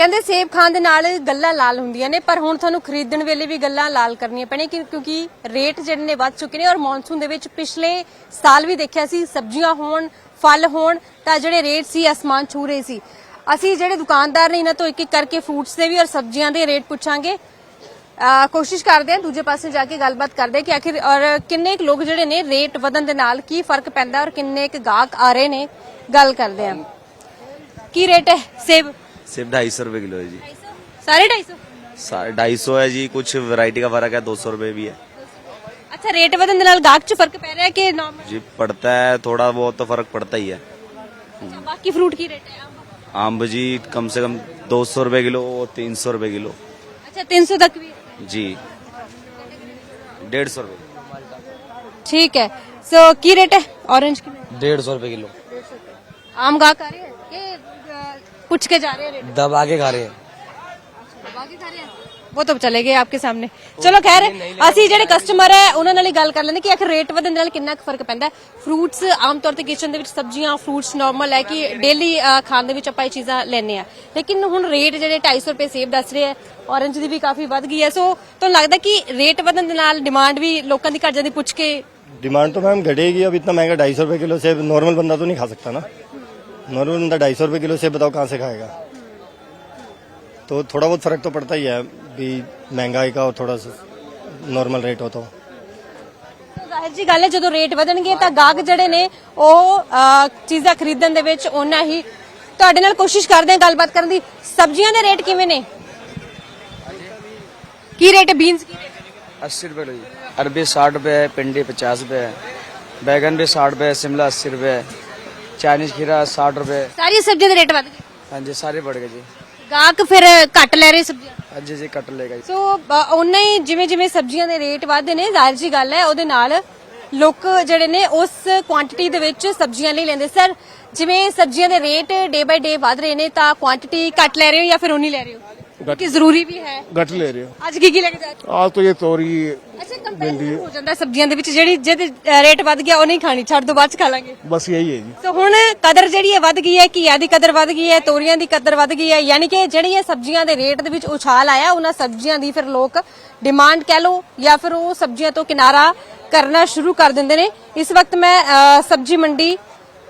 ਕਹਿੰਦੇ ਸੇਬ ਖਾਣ ਦੇ ਨਾਲ ਗੱਲਾਂ ਲਾਲ ਹੁੰਦੀਆਂ ਨੇ, ਪਰ ਹੁਣ ਤੁਹਾਨੂੰ ਖਰੀਦਣ ਵੇਲੇ ਵੀ ਗੱਲਾਂ ਲਾਲ ਕਰਨੀਆਂ ਪੈਣੀਆਂ ਕਿਉਂਕਿ ਰੇਟ ਜਿਹੜੇ ਨੇ ਵੱਧ ਚੁੱਕੇ ਨੇ ਔਰ ਮੌਨਸੂਨ ਦੇ ਵਿੱਚ ਪਿਛਲੇ ਸਾਲ ਵੀ ਦੇਖਿਆ ਸੀ, ਸਬਜ਼ੀਆਂ ਹੋਣ, ਫਲ ਹੋਣ, ਤਾਂ ਜਿਹੜੇ ਰੇਟ ਸੀ ਅਸਮਾਨ ਛੂ ਰਹੇ ਸੀ। ਅਸੀਂ ਜਿਹੜੇ ਦੁਕਾਨਦਾਰ ਨੇ ਇਹਨਾਂ ਤੋਂ ਇੱਕ ਇੱਕ ਕਰਕੇ ਫਰੂਟਸ ਦੇ ਵੀ ਔਰ ਸਬਜ਼ੀਆਂ ਦੇ ਰੇਟ ਪੁੱਛਾਂਗੇ। ਕੋਸ਼ਿਸ਼ ਕਰਦੇ ਆ ਦੂਜੇ ਪਾਸੇ ਜਾ ਕੇ ਗੱਲਬਾਤ ਕਰਦੇ ਕਿ ਆਖਿਰ ਔਰ ਕਿੰਨੇ ਕੁ ਲੋਕ ਜਿਹੜੇ ਨੇ ਰੇਟ ਵਧਣ ਦੇ ਨਾਲ ਕੀ ਫ਼ਰਕ ਪੈਂਦਾ ਔਰ ਕਿੰਨੇ ਕੁ ਗਾਹਕ ਆ ਰਹੇ ਨੇ, ਗੱਲ ਕਰਦੇ ਆ ਕੀ ਰੇਟ ਹੈ ਸੇਬ? सिर्फ़ ढाई सौ रूपए किलो है जी। सारे ढाई सौ? ढाई सौ है जी कुछ वैरायटी का फ़र्क है दो सौ रूपए भी है। अच्छा रेट वज़न दलाल गाहक च फ़र्क पै रहा है कि नॉर्मल जी पड़ता है थोड़ा बहुत तो फ़र्क पड़ता ही है। अच्छा, बाकी फ्रूट की रेट है आम? जी कम से कम दो सौ रूपए किलो और तीन सौ रूपए किलो। अच्छा तीन सौ तक भी जी। डेढ़ सौ रूपए। ठीक है। सो की रेट है? ऑरेंज की? डेढ़ सौ रूपए किलो। आम गाहक आ रही है? ਕਿ ਅ, ਪੁੱਛ ਕੇ ਜਾ ਰਹੇ ਹੈ ਰੇਟ दबा के खा रहे हैं ਬਾਕੀ ਸਾਰੇ ਉਹ ਤਾਂ ਚਲੇ ਗਏ ਆਪਕੇ ਸਾਹਮਣੇ ਚਲੋ ਖੈਰ ਅਸੀਂ ਜਿਹੜੇ ਕਸਟਮਰ ਹੈ ਉਹਨਾਂ ਨਾਲ ਹੀ ਗੱਲ ਕਰ ਲੈਂਦੇ ਕਿ ਆਖਰ ਰੇਟ ਵਧਣ ਨਾਲ ਕਿੰਨਾ ਕੁ ਫਰਕ ਪੈਂਦਾ ਫਰੂਟਸ ਆਮ ਤੌਰ ਤੇ ਕਿਚਨ ਦੇ ਵਿੱਚ ਸਬਜ਼ੀਆਂ ਫਰੂਟਸ ਨਾਰਮਲ ਹੈ ਕਿ ਡੇਲੀ ਖਾਣ ਦੇ ਵਿੱਚ ਆਪਾਂ ਇਹ ਚੀਜ਼ਾਂ ਲੈਨੇ ਆ ਲੇਕਿਨ ਹੁਣ ਰੇਟ ਜਿਹੜੇ 250 ਰੁਪਏ ਸੇਬ ਦੱਸ ਰਹੇ ਆ ਔਰੰਜ ਦੀ ਵੀ ਕਾਫੀ ਵੱਧ ਗਈ ਹੈ ਸੋ ਤੁਹਾਨੂੰ ਲੱਗਦਾ ਕਿ ਰੇਟ ਵਧਣ ਦੇ ਨਾਲ ਡਿਮਾਂਡ ਵੀ ਲੋਕਾਂ ਦੀ ਘਟ ਜਾਂਦੀ ਪੁੱਛ ਕੇ डिमांड तो मैम घटेगी अब इतना महंगा ढाई सौ रुपये किलो सेब नॉर्मल बंदा तो नहीं खा सकता ना नॉर्मल बंदा ढाई सौ रुपये किलो सेब बताओ कहाँ से खाएगा तो थोड़ा बहुत फर्क तो पड़ता ही है भी महंगाई का और थोड़ा सा नॉर्मल रेट हो तो ਜ਼ਾਹਿਰ ਜੀ ਗੱਲ ਹੈ ਜਦੋਂ ਰੇਟ ਵਧਣਗੇ ਤਾਂ ਗਾਹਕ ਜਿਹੜੇ ਨੇ ਉਹ ਅਹ, ਚੀਜ਼ਾਂ ਖਰੀਦਣ ਦੇ ਵਿੱਚ ਉਹਨਾਂ ਹੀ ਤੁਹਾਡੇ ਨਾਲ ਕੋਸ਼ਿਸ਼ ਕਰਦੇ ਆ ਗੱਲਬਾਤ ਕਰਨ ਦੀ ਸਬਜ਼ੀਆਂ ਦੇ ਰੇਟ ਕਿਵੇਂ ਨੇ ਕੀ ਰੇਟ ਹੈ ਬੀਨਸ ਕੀ ਰੇਟ ਹੈ अस्सी रुपए लो जी अरबी साठ रुपए है भिंडी पचास रुपए है बैगन भी साठ रुपए है शिमला अस्सी रुपए है चाइनीज खीरा साठ रुपए ਸਾਰੀ ਸਬਜ਼ੀਆਂ ਦੇ ਰੇਟ ਵਧ ਗਏ हाँ जी सारे बढ़ गए जी ਗਾਹਕ ਫਿਰ ਘੱਟ ਲੈ ਰਹੇ ਸਬਜ਼ੀਆਂ हाँ जी जी कट लेगा जी ਸੋ ਬ- ਉਹਨਾਂ ਹੀ ਜਿਵੇਂ ਜਿਵੇਂ ਸਬਜ਼ੀਆਂ ਦੇ ਰੇਟ ਵਧਦੇ ਨੇ ਜ਼ਾਹਿਰ ਜੀ ਗੱਲ ਹੈ ਉਹਦੇ ਨਾਲ ਲੋਕ ਜਿਹੜੇ ਨੇ ਉਸ ਕੁਆਂਟੀਟੀ ਦੇ ਵਿੱਚ ਸਬਜ਼ੀਆਂ ਲਈ ਲੈਂਦੇ ਸਰ ਜਿਵੇਂ ਸਬਜ਼ੀਆਂ ਦੇ ਰੇਟ ਡੇ ਬਾਈ ਡੇ ਵਧ ਰਹੇ ਨੇ ਤਾਂ ਕੁਆਂਟੀਟੀ ਘੱਟ ਲੈ ਰਹੇ ਹੋ ਜਾਂ ਫਿਰ ਉਨੀ ਲੈ ਰਹੇ ਹੋ ਕਿ ਜ਼ਰੂਰੀ ਵੀ ਹੈ घट ले रहे हो ਅੱਜ ਕੀ ਕੀ ਲੈ ਕੇ ਜਾ ਰਹੇ आज तो ये तोरी ਹੋ ਮੈਡਮ ਪਹਿਲਾਂ ਹੋ। ਜਾਂਦਾ ਸਬਜ਼ੀਆਂ ਦੇ ਵਿੱਚ ਜਿਹੜੀ ਜਿਹਦੇ ਰੇਟ ਵੱਧ ਗਿਆ ਉਹ ਨਹੀਂ ਖਾਣੀ ਛੱਡ ਦੋ ਬਾਅਦ ਚ ਖਾ ਲਾਂਗੇ। ਬਸ ਇਹੀ ਹੈ ਜੀ। ਸੋ ਹੁਣ ਕਦਰ ਜਿਹੜੀ ਹੈ ਵੱਧ ਗਈ ਹੈ ਘੀਆ ਦੀ ਕਦਰ ਵੱਧ ਗਈ ਹੈ ਤੋਰੀਆਂ ਦੀ ਕਦਰ ਵੱਧ ਗਈ ਕਰਨਾ ਸ਼ੁਰੂ ਕਰ ਦਿੰਦੇ ਨੇ। ਇਸ ਵਕਤ ਮੈਂ ਸਬਜ਼ੀ ਮੰਡੀ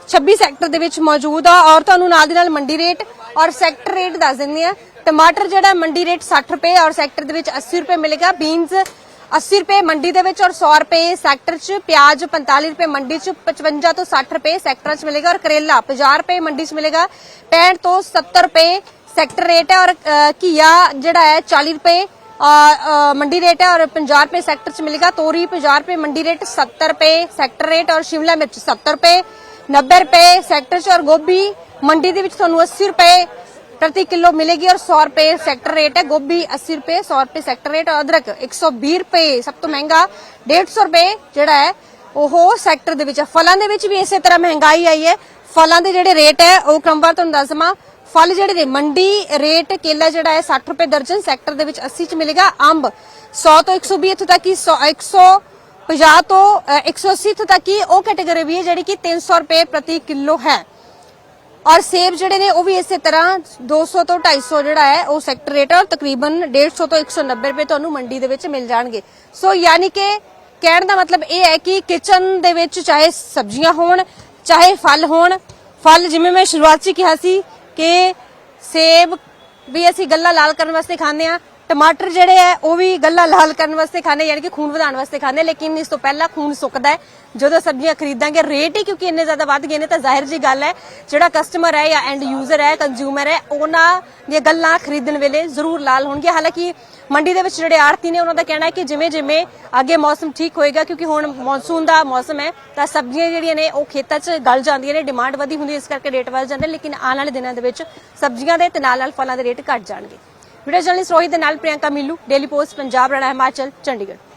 26 ਸੈਕਟਰ ਦੇ ਵਿੱਚ ਮੌਜੂਦ ਆ ਔਰ ਤੁਹਾਨੂੰ ਨਾਲ ਦੀ ਨਾਲ ਮੰਡੀ ਰੇਟ ਔਰ ਸੈਕਟਰ ਰੇਟ ਦੱਸ ਦਿੰਦੇ ਟਮਾਟਰ ਜਿਹੜਾ ਮੰਡੀ ਰੇਟ 60 ਰੁਪਏ ਔਰ ਸੈਕਟਰ ਦੇ ਵਿੱਚ 80 ਰੁਪਏ ਮਿਲੇਗਾ। ਬੀਨਸ 80 ਰੁਪਏ ਮੰਡੀ ਦੇ ਵਿੱਚ ਔਰ 100 ਰੁਪਏ ਸੈਕਟਰ 'ਚ ਪਿਆਜ਼ 45 ਰੁਪਏ ਮੰਡੀ 'ਚ 55 ਤੋਂ 60 ਰੁਪਏ ਸੈਕਟਰਾਂ 'ਚ ਮਿਲੇਗਾ ਔਰ ਕਰੇਲਾ 50 ਰੁਪਏ ਮੰਡੀ 'ਚ ਮਿਲੇਗਾ 65 ਤੋਂ 70 ਰੁਪਏ ਸੈਕਟਰ ਰੇਟ ਹੈ ਔਰ ਅ, ਘੀਆ ਜਿਹੜਾ ਹੈ 40 ਰੁਪਏ ਮੰਡੀ ਰੇਟ ਹੈ ਔਰ 50 ਰੁਪਏ ਸੈਕਟਰ 'ਚ ਮਿਲੇਗਾ ਤੋਰੀ 50 ਰੁਪਏ ਮੰਡੀ ਰੇਟ 70 ਰੁਪਏ ਸੈਕਟਰ ਰੇਟ ਔਰ ਸ਼ਿਮਲਾ ਮਿਰਚ 70 ਰੁਪਏ 90 ਰੁਪਏ ਸੈਕਟਰ 'ਚ ਔਰ ਗੋਭੀ ਮੰਡੀ ਦੇ ਵਿੱਚ ਤੁਹਾਨੂੰ 80 ਰੁਪਏ प्रति किलो मिलेगी और सौ रुपए सेक्टर रेट है गोभी अस्सी रुपए सौ रुपए सेक्टर रेट और अदरक एक सौ ਵੀਹ ਰੁਪਏ ਸਭ ਤੋਂ ਮਹਿੰਗਾ 150 ਰੁਪਏ ਜਿਹੜਾ ਹੈ ਉਹ ਸੈਕਟਰ ਦੇ ਵਿੱਚ ਹੈ ਫਲਾਂ ਦੇ ਵਿੱਚ ਵੀ ਇਸੇ ਤਰ੍ਹਾਂ ਮਹਿੰਗਾਈ ਆਈ ਹੈ ਫਲਾਂ ਦੇ ਜਿਹੜੇ ਰੇਟ ਹੈ ਉਹ ਕ੍ਰਮਵਾਰ ਤੁਹਾਨੂੰ ਦੱਸ ਦਵਾਂ ਫਲ ਜਿਹੜੇ ਨੇ ਮੰਡੀ ਰੇਟ ਕੇਲਾ ਜਿਹੜਾ ਹੈ 60 ਰੁਪਏ ਦਰਜਨ ਸੈਕਟਰ ਦੇ ਵਿੱਚ 80 ਚ ਮਿਲੇਗਾ ਅੰਬ 100 ਤੋਂ 120 ਇੱਥੋਂ ਤੱਕ ਕਿ 100 150 ਤੋਂ ਅ, 180 ਇੱਥੋਂ ਤੱਕ ਕਿ ਉਹ ਕੈਟਾਗਰੀ ਵੀ ਹੈ ਜਿਹੜੀ ਕਿ 300 ਰੁਪਏ ਪ੍ਰਤੀ ਕਿਲੋ ਹੈ ਔਰ ਸੇਬ ਜਿਹੜੇ ਨੇ, ਉਹ ਵੀ ਇਸੇ ਤਰ੍ਹਾਂ 200 ਤੋਂ 250 ਜਿਹੜਾ ਹੈ, ਉਹ ਸੈਕਟਰ ਰੇਟ ਔਰ ਤਕਰੀਬਨ 150 ਤੋਂ 190 ਰੁਪਏ ਤੁਹਾਨੂੰ ਮੰਡੀ ਦੇ ਵਿੱਚ ਮਿਲ ਜਾਣਗੇ। ਸੋ ਯਾਨੀ ਕਿ ਕਹਿਣ ਦਾ ਮਤਲਬ ਇਹ ਹੈ ਕਿ ਕਿਚਨ ਦੇ ਵਿੱਚ ਚਾਹੇ ਸਬਜ਼ੀਆਂ ਹੋਣ, ਚਾਹੇ ਫਲ ਹੋਣ, ਫਲ ਜਿਵੇਂ ਮੈਂ ਸ਼ੁਰੂਆਤ 'ਚ ਕਿਹਾ ਸੀ ਕਿ ਸੇਬ ਵੀ ਅਸੀਂ ਗੱਲਾਂ ਲਾਲ ਕਰਨ ਵਾਸਤੇ ਖਾਂਦੇ ਆ ਟਮਾਟਰ ਜਿਹੜੇ ਆ ਉਹ ਵੀ ਗੱਲਾਂ ਲਾਲ ਕਰਨ ਵਾਸਤੇ ਖਾਂਦੇ ਯਾਨੀ ਕਿ ਖੂਨ ਵਧਾਉਣ ਵਾਸਤੇ ਖਾਂਦੇ ਲੇਕਿਨ ਇਸ ਤੋਂ ਪਹਿਲਾਂ ਖੂਨ ਸੁੱਕਦਾ ਹੈ। ਜਦੋਂ ਸਬਜ਼ੀਆਂ ਖਰੀਦਾਂਗੇ ਰੇਟ ਹੀ ਕਿਉਂਕਿ ਇੰਨੇ ਜ਼ਿਆਦਾ ਵੱਧ ਗਏ ਨੇ ਤਾਂ ਜ਼ਾਹਿਰ ਜੀ ਗੱਲ ਹੈ ਜਿਹੜਾ ਕਸਟਮਰ ਹੈ ਜਾਂ ਐਂਡ ਯੂਜ਼ਰ ਹੈ ਕੰਜ਼ਿਊਮਰ ਹੈ ਉਹਨਾਂ ਦੀਆਂ ਗੱਲਾਂ ਖਰੀਦਣ ਵੇਲੇ ਜ਼ਰੂਰ ਲਾਲ ਹੋਣਗੀਆਂ। ਹਾਲਾਂਕਿ ਮੰਡੀ ਦੇ ਵਿੱਚ ਜਿਹੜੇ ਆੜਤੀ ਨੇ ਉਹਨਾਂ ਦਾ ਕਹਿਣਾ ਹੈ ਕਿ ਜਿਵੇਂ ਜਿਵੇਂ ਅੱਗੇ ਮੌਸਮ ਠੀਕ ਹੋਏਗਾ ਕਿਉਂਕਿ ਹੁਣ ਮੌਨਸੂਨ ਦਾ ਮੌਸਮ ਹੈ ਤਾਂ ਸਬਜ਼ੀਆਂ ਜਿਹੜੀਆਂ ਨੇ ਉਹ ਖੇਤਾਂ 'ਚ ਗਲ ਜਾਂਦੀਆਂ ਨੇ ਡਿਮਾਂਡ ਵਧੀ ਹੁੰਦੀ ਹੈ, ਇਸ ਕਰਕੇ ਰੇਟ ਵੱਧ ਜਾਂਦੇ ਨੇ, ਲੇਕਿਨ ਆਉਣ ਵਾਲੇ ਦਿਨਾਂ ਦੇ ਵਿੱਚ ਸਬਜ਼ੀਆਂ ਦੇ ਤੇ ਨਾਲ ਨਾਲ ਫਲਾਂ ਦੇ ਰੇਟ ਘਟ ਜਾਣਗੇ। ਵੀਡੀਓ ਜਰਨਲਿਸਟ ਰੋਹਿਤ ਦੇ ਨਾਲ ਪ੍ਰਿਯੰਕਾ ਮਿੱਲੂ ਡੇਲੀ ਪੋਸਟ ਪੰਜਾਬ ਰਣਾ ਹਿਮਾਚਲ ਚੰਡੀਗੜ੍ਹ।